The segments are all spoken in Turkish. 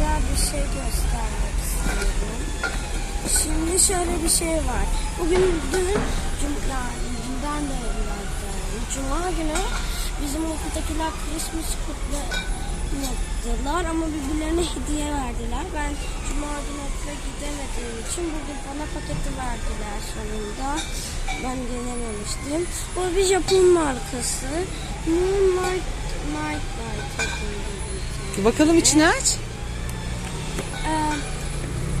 güzel bir şey göstermek istiyorum. Şimdi şöyle bir şey var. Bugün dün Cuma, dünden de yani. Cuma günü bizim okuldakiler Christmas kutladılar ama birbirlerine hediye verdiler. Ben Cuma günü okula gidemediğim için bugün bana paketi verdiler sonunda. Ben gelememiştim. Bu bir Japon markası. Moonlight Night Light adında. Bakalım içini aç.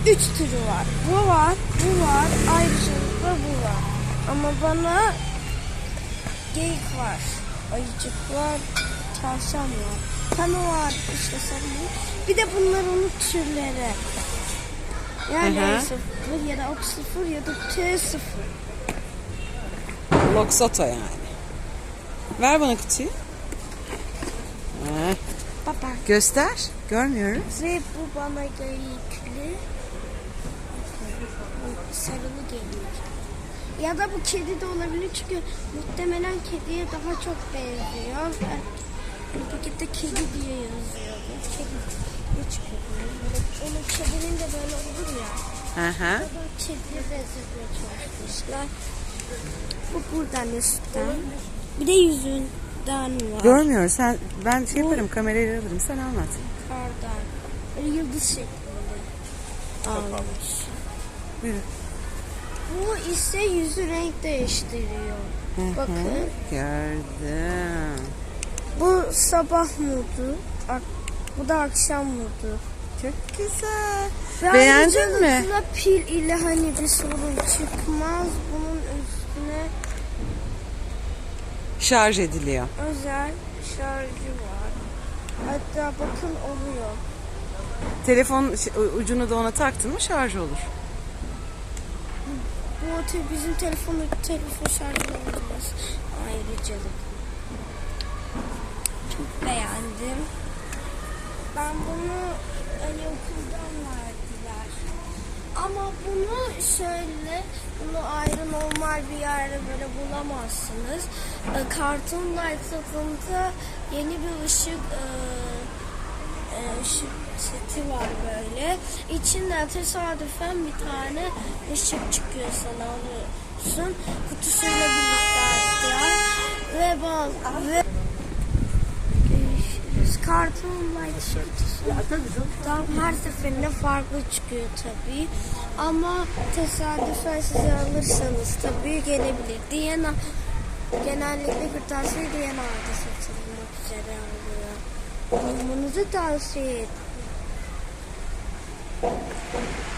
Üç türü var. Bu var, bu var, ayrıca da bu var. Ama bana geyik var, ayıcık var, tavşan var. Kano var işte sanırım. Bir de bunlar onun türleri. Yani hı. A0 ya da OK0 ya da T0. Loksoto yani. Ver bana kutuyu. Heh, Baba. göster. Görmüyorum. Ve bu bana geyikli. Bu Sarılı geyik. Ya da bu kedi de olabilir çünkü muhtemelen kediye daha çok benziyor. Pakette kedi diye yazıyordu. Kedi ne çıkıyor? Böyle, onun kedinin de böyle olur ya. Hı hı. Kediye benzetmeye çalışmışlar. Bu buradan üstten. Bir de yüzünden var. Görmüyoruz. Sen, ben şey yaparım kamerayla alırım. Sen anlat. Kardan. Böyle yıldız şeklinde almış. Buyurun. Bu ise yüzü renk değiştiriyor. Hı hı. Bakın. Gördüm. Bu sabah modu. Bu da akşam modu. Çok güzel. Ve Beğendin mi? pil ile hani bir sorun çıkmaz. Bunun üstüne Şarj ediliyor. özel şarjı var. Hatta bakın oluyor. Telefon şey, ucunu da ona taktın mı şarj olur. Te- bizim telefonu telefon şarjı olmaz. Ayrıcalık. Çok beğendim. Ben bunu hani okuldan verdiler. Ama bunu şöyle, bunu ayrı normal bir yerde böyle bulamazsınız. E, Cartoon Light satında yeni bir ışık e, seti var böyle. İçinden tesadüfen bir tane ışık çıkıyor sana alıyorsun. Kutusuyla birlikte hatta. Ve bazı ve Cartoon Light kutusundan her seferinde farklı çıkıyor tabii. Ama tesadüfen siz alırsanız tabii gelebilir. Diana genellikle kırtasiye Diyana'da satılmak üzere alıyor almanızı tavsiye ederim.